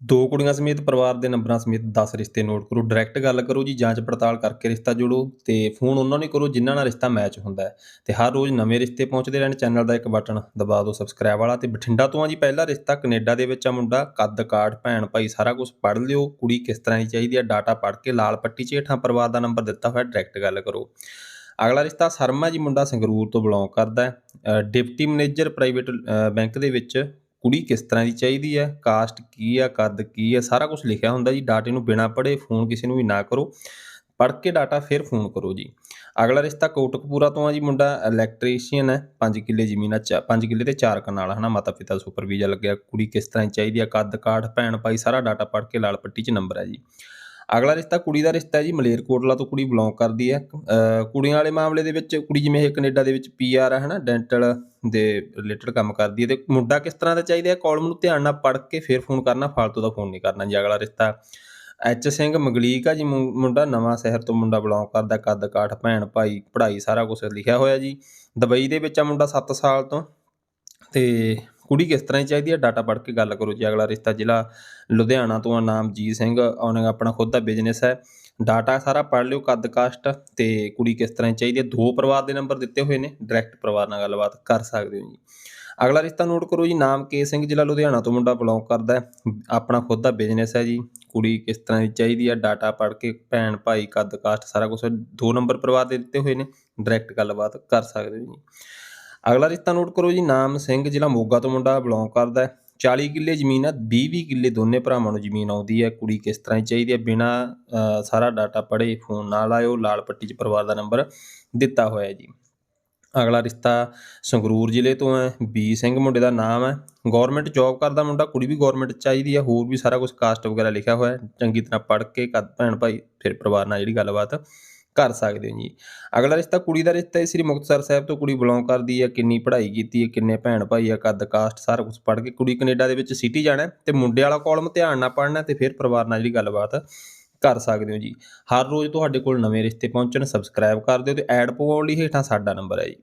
ਦੋ ਕੁੜੀਆਂ ਸਮੇਤ, ਪਰਿਵਾਰ ਦੇ ਨੰਬਰਾਂ ਸਮੇਤ 10 ਰਿਸ਼ਤੇ ਨੋਟ ਕਰੋ। ਡਾਇਰੈਕਟ ਗੱਲ ਕਰੋ ਜੀ, ਜਾਂਚ ਪੜਤਾਲ ਕਰਕੇ ਰਿਸ਼ਤਾ ਜੋੜੋ ਤੇ ਫੋਨ ਉਹਨਾਂ ਨੂੰ ਕਰੋ ਜਿਨ੍ਹਾਂ ਨਾਲ ਰਿਸ਼ਤਾ ਮੈਚ ਹੁੰਦਾ ਹੈ। ਤੇ ਹਰ ਰੋਜ਼ ਨਵੇਂ ਰਿਸ਼ਤੇ ਪਹੁੰਚਦੇ ਰਹਿਣ। ਚੈਨਲ ਦਾ ਇੱਕ ਬਟਨ ਦਬਾ ਦਿਓ ਸਬਸਕ੍ਰਾਈਬ ਵਾਲਾ। ਤੇ ਬਠਿੰਡਾ ਤੋਂ ਆ ਜੀ ਪਹਿਲਾ ਰਿਸ਼ਤਾ, ਕੈਨੇਡਾ ਦੇ ਵਿੱਚ ਆ ਮੁੰਡਾ। ਕੱਦ, ਕਾਠ, ਭੈਣ, ਭਾਈ ਸਾਰਾ ਕੁਝ ਪੜ੍ਹ ਲਿਓ। ਕੁੜੀ ਕਿਸ ਤਰ੍ਹਾਂ ਦੀ ਚਾਹੀਦੀ ਹੈ, ਡਾਟਾ ਪੜ੍ਹ ਕੇ ਲਾਲ ਪੱਟੀ 'ਚ ਹੇਠਾਂ ਪਰਿਵਾਰ ਦਾ ਨੰਬਰ ਦਿੱਤਾ ਹੋਇਆ ਡਾਇਰੈਕਟ ਗੱਲ ਕਰੋ। ਅਗਲਾ ਰਿਸ਼ਤਾ ਸਰਮਾ ਜੀ ਮੁੰਡਾ ਸੰਗਰੂਰ ਤੋਂ ਬਿਲੋਂਗ ਕਰਦਾ ਹੈ। ਡਿਪਟੀ ਮੈਨੇਜਰ ਪ੍ਰਾਈਵੇਟ ਬੈਂਕ ਦੇ ਵਿੱਚ ਕੁੜੀ ਕਿਸ ਤਰ੍ਹਾਂ ਦੀ ਚਾਹੀਦੀ ਹੈ, ਕਾਸਟ ਕੀ ਆ ਕੱਦ ਕੀ ਆ ਸਾਰਾ ਕੁਝ ਲਿਖਿਆ ਹੁੰਦਾ ਜੀ, ਡਾਟੇ ਨੂੰ ਬਿਨਾ ਪੜ੍ਹੇ ਫੋਨ ਕਿਸੇ ਨੂੰ ਵੀ ਨਾ ਕਰੋ। ਪੜ੍ਹ ਕੇ ਡਾਟਾ ਫਿਰ ਫੋਨ ਕਰੋ ਜੀ। ਅਗਲਾ ਰਿਸ਼ਤਾ ਕੋਟਕਪੂਰਾ ਤੋਂ ਆ ਜੀ, ਮੁੰਡਾ ਇਲੈਕਟ੍ਰੀਸ਼ੀਅਨ ਹੈ 5 ਕਿੱਲੇ ਜ਼ਮੀਨ ਆ 5 ਕਿੱਲੇ ਤੇ 4 ਕਨਾਲ ਹਨਾ ਮਾਤਾ ਪਿਤਾ ਸੁਪਰ ਵੀਜ਼ਾ ਲੱਗਿਆ, ਕੁੜੀ ਕਿਸ ਤਰ੍ਹਾਂ ਦੀ ਚਾਹੀਦੀ ਆ ਕੱਦ, ਕਾਠ ਭੈਣ ਭਾਈ ਸਾਰਾ ਡਾਟਾ ਪੜ੍ਹ ਕੇ ਲਾਲ ਪੱਟੀ 'ਚ ਨੰਬਰ ਹੈ ਜੀ। ਅਗਲਾ ਰਿਸ਼ਤਾ ਕੁੜੀ ਦਾ ਰਿਸ਼ਤਾ ਹੈ ਜੀ, ਮਲੇਰਕੋਟਲਾ ਤੋਂ ਕੁੜੀ ਬਿਲੋਂਗ ਕਰਦੀ ਹੈ। ਕੁੜੀਆਂ ਵਾਲੇ ਮਾਮਲੇ ਦੇ ਵਿੱਚ ਕੁੜੀ ਜਿਵੇਂ ਇਹ ਕੈਨੇਡਾ ਦੇ ਵਿੱਚ ਪੀਆਰ ਹੈ ਹਨਾ ਡੈਂਟਲ ਦੇ ਰਿਲੇਟਡ ਕੰਮ ਕਰਦੀ ਹੈ ਤੇ ਮੁੰਡਾ ਕਿਸ ਤਰ੍ਹਾਂ ਦਾ ਚਾਹੀਦਾ ਹੈ? ਕਾਲਮ ਨੂੰ ਧਿਆਨ ਨਾਲ ਪੜ੍ਹ ਕੇ ਫਿਰ ਫੋਨ ਕਰਨਾ, ਫਾਲਤੂ ਦਾ ਫੋਨ ਨਹੀਂ ਕਰਨਾ ਜੀ ਅਗਲਾ ਰਿਸ਼ਤਾ। ਐਚ ਸਿੰਘ ਮਗਲੀਕ ਆ ਜੀ, ਮੁੰ- ਮੁੰਡਾ ਨਵਾਂ ਸ਼ਹਿਰ ਤੋਂ ਮੁੰਡਾ ਬਿਲੋਂਗ ਕਰਦਾ, ਕੱਦ ਕਾਠ, ਭੈਣ ਭਾਈ, ਪੜ੍ਹਾਈ ਸਾਰਾ ਕੁਝ ਲਿਖਿਆ ਹੋਇਆ ਜੀ। ਦੁਬਈ ਦੇ ਵਿੱਚ ਆ ਮੁੰਡਾ 7 ਸਾਲ ਤੋਂ ਤੇ ਕੁੜੀ ਕਿਸ ਤਰ੍ਹਾਂ ਦੀ ਚਾਹੀਦੀ ਹੈ? ਡਾਟਾ ਪੜ੍ਹ ਕੇ ਗੱਲ ਕਰੋ ਜੀ। ਅਗਲਾ ਰਿਸ਼ਤਾ ਜ਼ਿਲ੍ਹਾ ਲੁਧਿਆਣਾ ਤੋਂ ਆ। ਨਾਮ ਜੀ ਸਿੰਘ। ਉਹਨੇ ਆਪਣਾ ਖੁਦ ਦਾ ਬਿਜ਼ਨਸ ਹੈ। ਡਾਟਾ ਸਾਰਾ ਪੜ੍ਹ ਲਿਓ, ਕੱਦ ਕਾਸਟ ਤੇ ਕੁੜੀ ਕਿਸ ਤਰ੍ਹਾਂ ਦੀ ਚਾਹੀਦੀ ਹੈ? ਦੋ ਪਰਿਵਾਰ ਦੇ ਨੰਬਰ ਦਿੱਤੇ ਹੋਏ ਨੇ। ਡਾਇਰੈਕਟ ਪਰਿਵਾਰ ਨਾਲ ਗੱਲਬਾਤ ਕਰ ਸਕਦੇ ਹੋ ਜੀ। ਅਗਲਾ ਰਿਸ਼ਤਾ ਨੋਟ ਕਰੋ ਜੀ। ਨਾਮ ਕੇ ਸਿੰਘ ਜ਼ਿਲ੍ਹਾ ਲੁਧਿਆਣਾ ਤੋਂ ਮੁੰਡਾ ਬਿਲੋਂਗ ਕਰਦਾ ਹੈ। ਆਪਣਾ ਖੁਦ ਦਾ ਬਿਜ਼ਨਸ ਹੈ ਜੀ। ਕੁੜੀ ਕਿਸ ਤਰ੍ਹਾਂ ਦੀ ਚਾਹੀਦੀ ਹੈ? ਡਾਟਾ ਪੜ੍ਹ ਕੇ ਭੈਣ, ਭਾਈ, ਕੱਦ ਕਾਸਟ ਸਾਰਾ ਕੁਝ ਦੋ ਨੰਬਰ ਪਰਿਵਾਰ ਦੇ ਦਿੱਤੇ ਹੋਏ ਨੇ। ਡਾਇਰੈਕਟ ਗੱਲਬਾਤ ਕਰ ਸਕਦੇ ਹੋ ਜੀ। ਅਗਲਾ ਰਿਸ਼ਤਾ ਨੋਟ ਕਰੋ ਜੀ, ਨਾਮ ਸਿੰਘ, ਜ਼ਿਲ੍ਹਾ ਮੋਗਾ ਤੋਂ ਮੁੰਡਾ ਬਿਲੋਂਗ ਕਰਦਾ ਹੈ। 40 ਕਿੱਲੇ ਜ਼ਮੀਨ ਆ 20 20 ਕਿੱਲੇ ਦੋਨੇ ਭਰਾਵਾਂ ਨੂੰ ਜ਼ਮੀਨ ਆਉਂਦੀ ਹੈ। ਕੁੜੀ ਕਿਸ ਤਰ੍ਹਾਂ ਦੀ ਚਾਹੀਦੀ ਹੈ? ਬਿਨਾ ਸਾਰਾ ਡਾਟਾ ਪੜ੍ਹੇ ਫੋਨ ਨਾਲ ਆਇਓ, ਲਾਲ ਪੱਟੀ 'ਚ ਪਰਿਵਾਰ ਦਾ ਨੰਬਰ ਦਿੱਤਾ ਹੋਇਆ ਜੀ। ਅਗਲਾ ਰਿਸ਼ਤਾ ਸੰਗਰੂਰ ਜ਼ਿਲ੍ਹੇ ਤੋਂ ਹੈ, ਬੀ ਸਿੰਘ ਮੁੰਡੇ ਦਾ ਨਾਮ ਹੈ। ਗਵਰਨਮੈਂਟ ਜੌਬ ਕਰਦਾ ਮੁੰਡਾ, ਕੁੜੀ ਵੀ ਗਵਰਨਮੈਂਟ ਚਾਹੀਦੀ ਹੈ। ਹੋਰ ਵੀ ਸਾਰਾ ਕੁਝ ਕਾਸਟ ਵਗੈਰਾ ਲਿਖਿਆ ਹੋਇਆ ਚੰਗੀ ਤਰ੍ਹਾਂ ਪੜ੍ਹ ਕੇ ਕੱਦ ਭੈਣ ਭਾਈ, ਫਿਰ ਪਰਿਵਾਰ ਨਾਲ ਜਿਹੜੀ ਗੱਲਬਾਤ ਕਰ ਸਕਦੇ ਹੋ ਜੀ। ਅਗਲਾ ਰਿਸ਼ਤਾ ਕੁੜੀ ਦਾ ਰਿਸ਼ਤਾ ਹੈ, ਸ੍ਰੀ ਮੁਕਤਸਰ ਸਾਹਿਬ ਤੋਂ ਕੁੜੀ ਬਿਲੋਂਗ ਕਰਦੀ ਹੈ, ਕਿੰਨੀ ਪੜ੍ਹਾਈ ਕੀਤੀ ਹੈ, ਕਿੰਨੇ ਭੈਣ ਭਾਈ ਆ ਕੱਦ ਕਾਸਟ ਸਾਰਾ ਕੁਝ ਪੜ੍ਹ ਕੇ ਕੁੜੀ ਕੈਨੇਡਾ ਦੇ ਵਿੱਚ ਸਿਟੀ ਜਾਣਾ ਹੈ ਤੇ ਮੁੰਡੇ ਵਾਲਾ ਕਾਲਮ ਧਿਆਨ ਨਾਲ ਪੜ੍ਹਨਾ ਤੇ ਫਿਰ ਪਰਿਵਾਰ ਨਾਲ ਜਿਹੜੀ ਗੱਲਬਾਤ ਕਰ ਸਕਦੇ ਹੋ ਜੀ। ਹਰ ਰੋਜ਼ ਤੁਹਾਡੇ ਕੋਲ ਨਵੇਂ ਰਿਸ਼ਤੇ ਪਹੁੰਚਣ ਸਬਸਕ੍ਰਾਈਬ ਕਰ ਦਿਓ ਤੇ ਐਡ ਪਵਾਉਣ ਲਈ ਹੇਠਾਂ ਸਾਡਾ ਨੰਬਰ ਹੈ ਜੀ।